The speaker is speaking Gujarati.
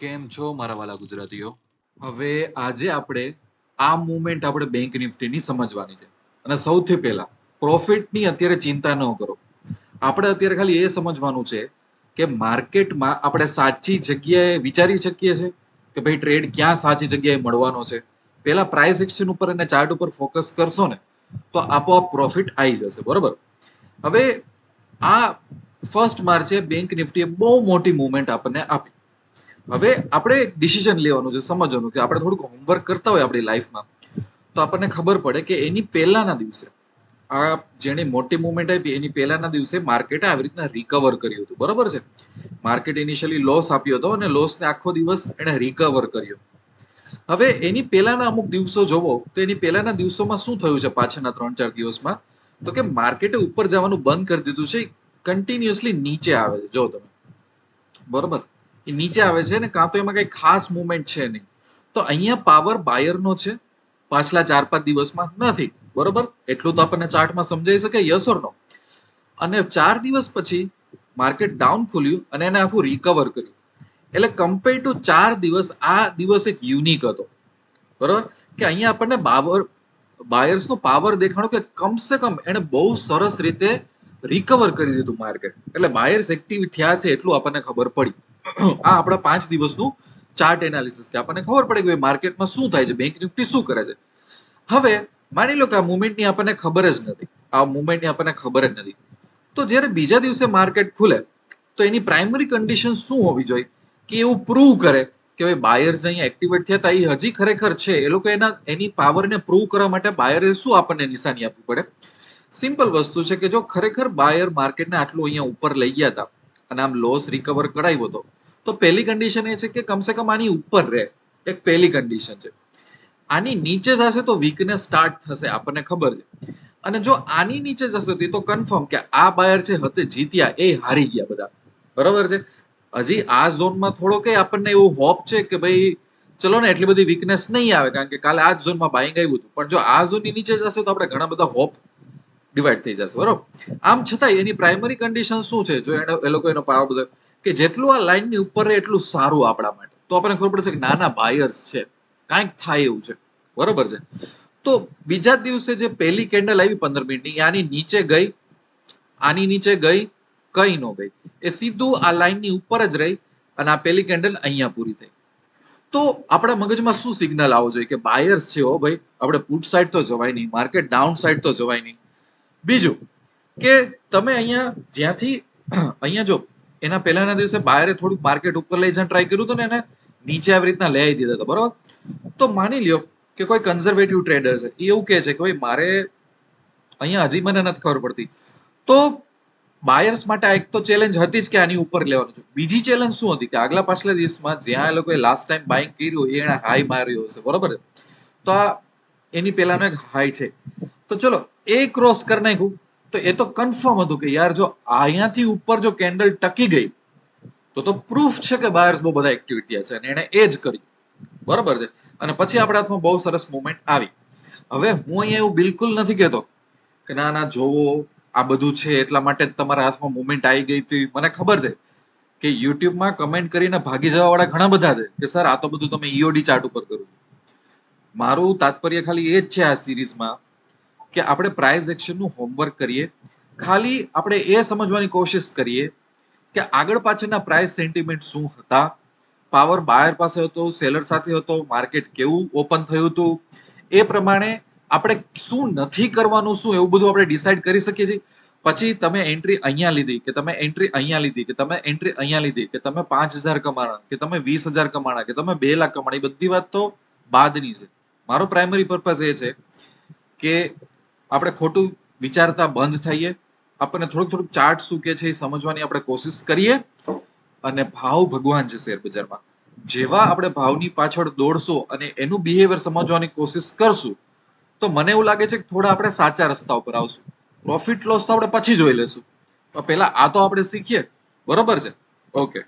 કેમ છો મારા વાલા ગુજરાતીઓ? હવે આજે આપણે આ મુવમેન્ટ આપણે બેંક નિફ્ટીની સમજવાની છે. અને સૌથી પહેલા પ્રોફિટની અત્યારે ચિંતા ન કરો. આપણે અત્યારે ખાલી એ સમજવાનું છે કે માર્કેટમાં આપણે સાચી જગ્યાએ વિચારી શકીએ છીએ કે ભાઈ ટ્રેડ ક્યાં સાચી જગ્યાએ મળવાનો છે. પહેલા પ્રાઇસ એક્શન ઉપર અને ચાર્ટ ઉપર ફોકસ કરશો ને, તો આપોઆપ પ્રોફિટ આવી જશે, બરોબર? હવે આ ફર્સ્ટ માર્ચે બેંક નિફ્ટીએ બહુ મોટી મુવમેન્ટ આપણને આપી. હવે આપણે એક ડિસિઝન લેવાનું છે, સમજવાનું કે આપણે થોડુંક હોમવર્ક કરતા હોય આપણી લાઈફમાં તો આપણને ખબર પડે કે એની પહેલાના દિવસે, આ જેણે મોટી મુવમેન્ટ આપી, એની પહેલાના દિવસે માર્કેટે આવી રીતના રિકવર કર્યું હતું. બરોબર છે? માર્કેટ ઇનિશિયલી લોસ આપ્યો હતો અને લોસને આખો દિવસ એણે રિકવર કર્યો. હવે એની પહેલાના અમુક દિવસો જોવો, તો એની પહેલાના દિવસોમાં શું થયું છે પાછળના ત્રણ ચાર દિવસમાં? તો કે માર્કેટે ઉપર જવાનું બંધ કરી દીધું છે કન્ટિન્યુઅસલી નીચે આવે છે. જો તમે. બરોબર? એ નીચે આવે છે ને, કાં તો એમાં કઈ ખાસ મુવમેન્ટ છે નહીં. તો અહીંયા પાવર બાયરનો છે, પાછલા ચાર પાંચ દિવસમાં નથી. બરોબર? એટલું તો આપણને ચાર્ટમાં સમજાઈ શકે યસ નો અને ચાર દિવસ પછી માર્કેટ ડાઉન ખુલ્યું અને એને આખું રિકવર કર્યું. એટલે કમ્પેર ટુ ચાર દિવસ, આ દિવસ એક યુનિક હતો. બરોબર? કે અહીંયા આપણને બાવર બાયર્સનો પાવર દેખાણો કે કમસે કમ એને બહુ સરસ રીતે રિકવર કરી દીધું માર્કેટ એટલે બાયર્સ એક્ટિવ થયા છે એટલું આપણને ખબર પડી. આ આપણા પાંચ દિવસનું ચાર્ટ એનાલિસિસ કે આપણને ખબર પડે કે માર્કેટમાં શું થાય છે બેંક નિફ્ટી શું કરે છે. હવે માની લો કે આ મુવમેન્ટની આપણને ખબર જ નથી. આ મુવમેન્ટની આપણને ખબર જ નથી. તો જ્યારે બીજા દિવસે માર્કેટ ખુલે, તો એની પ્રાઇમરી કન્ડિશન શું હોવી જોઈએ? કે એવું પ્રૂવ કરે કે ભાઈ બાયર્સ અહીંયા એક્ટિવેટ થયા હતા એ હજી ખરેખર છે. એ લોકો એના, એની પાવરને પ્રૂવ કરવા માટે બાયરે શું આપણને નિશાની આપવી પડે? સિમ્પલ વસ્તુ છે કે જો ખરેખર બાયર માર્કેટને આટલું અહીંયા ઉપર લઈ ગયા હતા અને આમ લોસ રિકવર કરાવ્યો હતો તો પહેલી કન્ડિશન એ છે કે કમસે કમ આની ઉપર રહે. એક પહેલી કન્ડિશન છે. આની નીચે જશે તો વીકનેસ સ્ટાર્ટ થશે, આપણને ખબર છે. અને જો આની નીચે જશે તો કન્ફર્મ કે આ બાયર છે હતે જીત્યા, એ હારી ગયા બધા. બરાબર છે? હજી આ ઝોનમાં થોડો કે આપણને એવું હોપ છે કે ભાઈ, ચલો ને, એટલી બધી વીકનેસ નહીં આવે, કારણ કે કાલે આ જ ઝોનમાં બાઇંગ આવ્યું હતું. પણ જો આ ઝોનની નીચે જશે તો આપણે ઘણા બધા હોપ ડિવાઈડ થઈ જશે, બરોબર? આમ છતાં એની પ્રાઇમરી કન્ડિશન શું છે? જો એ લોકો એનો પાવર બધો કે જેટલું આ લાઈનની ઉપર રહે એટલું સારું આપણા માટે. તો આપણને ખબર પડશે કે નાના બાયર્સ છે. કાંઈક થાય એવું છે. બરોબર છે? તો બીજા દિવસે જે પહેલી કેન્ડલ આવી પંદર મિનિટની આની નીચે ગઈ. આની નીચે ગઈ, કઈ ન ગઈ. એ સીધું આ લાઈનની ઉપર જ રહી અને આ પહેલી કેન્ડલ અહીંયા પૂરી થઈ. તો આપણા મગજમાં શું સિગ્નલ આવવો જોઈએ કે બાયર્સ છે હો ભાઈ? આપણે પુટ સાઈડ તો જવાય નહીં માર્કેટ ડાઉન સાઈડ તો જવાય નહીં. બીજું કે તમે અહીંયા જ્યાંથી, અહીંયા જો એના પહેલાના દિવસે બાયરે થોડુંક માર્કેટ ઉપર લઈ જઈને ટ્રાય કર્યું હતું ને એને નીચે આવી રીતના લઈ દીધા હતા, બરોબર? તો માની લ્યો કે કોઈ કન્ઝર્વેટિવ ટ્રેડર છે, એ એવું કહે છે કે ભાઈ, મારે અહીંયા હજી મને નથી ખબર પડતી. તો બાયર્સ માટે આ એક તો ચેલેન્જ હતી જ કે આની ઉપર લેવાનું છે. બીજી ચેલેન્જ શું હતી? કે આગલા પાછલા દિવસમાં જ્યાં એ લોકોએ લાસ્ટ ટાઈમ બાઇંગ કર્યું એણે હાઈ માર્યો હશે, બરોબર? તો આ એની પહેલાનો એક હાઈ છે. તો ચલો, એ ક્રોસ કરી નાખ્યું. તો એ તો કન્ફર્મ હતું કે યાર જો અહીંયાથી ઉપર જો કેન્ડલ ટકી ગઈ, તો તો પ્રૂફ છે કે બાયર્સ બહુ બધા એક્ટિવિટી છે અને એણે એ જ કર્યું. બરોબર છે? અને પછી આપણા હાથમાં બહુ સરસ મુવમેન્ટ આવી. હવે હું અહીંયા એવું બિલકુલ નથી કહેતો કે ના ના, જોવો, આ બધું છે, એટલા માટે જ તમારા હાથમાં મુવમેન્ટ આવી ગઈ હતી. મને ખબર છે કે યુટ્યુબમાં કમેન્ટ કરીને ભાગી જવા વાળા ઘણા બધા છે કે સર, આ તો બધું તમે ઈઓડી ચાર્ટ ઉપર કરો મારું તાત્પર્ય ખાલી એ જ છે આ સિરીઝમાં કે આપણે પ્રાઇઝ એક્શનનું હોમવર્ક કરીએ. ખાલી આપણે એ સમજવાની કોશિશ કરીએ કે આગળ પાછળના પ્રાઇસ સેન્ટિમેન્ટ શું હતા? પાવર બાયર પાસે હતો સેલર સાથે હતો માર્કેટ કેવું ઓપન થયું હતું? એ પ્રમાણે આપણે શું નથી કરવાનું, શું એવું બધું આપણે ડિસાઈડ કરી શકીએ છીએ? પછી તમે એન્ટ્રી અહીંયા લીધી, કે તમે એન્ટ્રી અહીંયા લીધી, કે તમે એન્ટ્રી અહીંયા લીધી, કે તમે પાંચ હજાર કમાણા, કે તમે વીસ હજાર કમાણા, કે તમે બે લાખ કમાણા બધી વાત તો બાદની છે. મારો પ્રાઇમરી પર્પઝ એ છે કે આપણે ખોટું વિચારતા બંધ થઈએ. આપણને થોડુંક થોડુંક ચાર્ટ શું કે છે એ સમજવાની આપણે કોશિશ કરીએ. અને ભાવ ભગવાન છે શેર બજારમાં. જેવા આપણે ભાવની પાછળ દોડશો અને એનું બિહેવિયર સમજવાની કોશિશ કરશું, તો મને એવું લાગે છે કે થોડા આપણે સાચા રસ્તા ઉપર આવશું. પ્રોફિટ લોસ તો આપણે પછી જોઈ લેશું. પહેલા આ તો આપણે શીખીએ. બરોબર છે? ઓકે